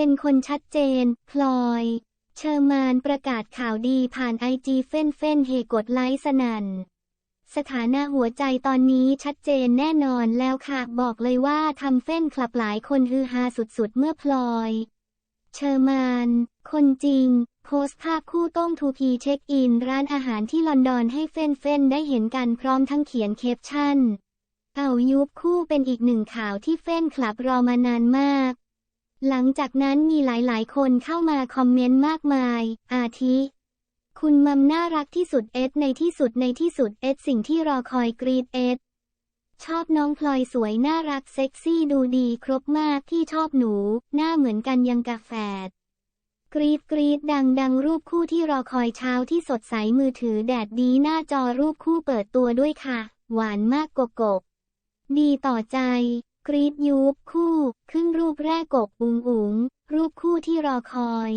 เป็นคนชัดเจน พลอย เชอร์มานประกาศข่าวดีผ่านไอจีเฟ้นเฟ้นเฮกดไลค์สนั่น สถานะหัวใจตอนนี้ชัดเจนแน่นอนแล้วค่ะ บอกเลยว่าทำเฟ้นคลับหลายคนฮือฮาสุดๆ เมื่อพลอย เชอร์มาน คนจริง โพสต์ภาพคู่ต้มทูพีเช็คอิน ร้านอาหารที่ลอนดอนให้เฟ้นเฟ้นได้เห็นกันพร้อมทั้งเขียนแคปชั่น เอายุบคู่เป็นอีกหนึ่งข่าวที่เฟ้นคลับรอมานานมาก หลังจากนั้นมีหลายๆ คนเข้ามาคอมเมนต์มากมาย อาทิ คุณมัมน่ารักที่สุดเอสในที่สุดในที่สุดเอสสิ่งที่รอคอยกรีดเอสชอบน้องพลอยสวยน่ารักเซ็กซี่ดูดีครบมากที่ชอบหนู หน้าเหมือนกันยังกาแฟดกรีดกรีดดังดังรูปคู่ที่รอคอยเช้าที่สดใสมือถือแดดดีหน้าจอรูปคู่เปิดตัวด้วยค่ะ หวานมากกกบดีต่อใจ กรีดยูบคู่ ขึ้นรูปแรกกบอุงอุงรูปคู่ที่รอคอย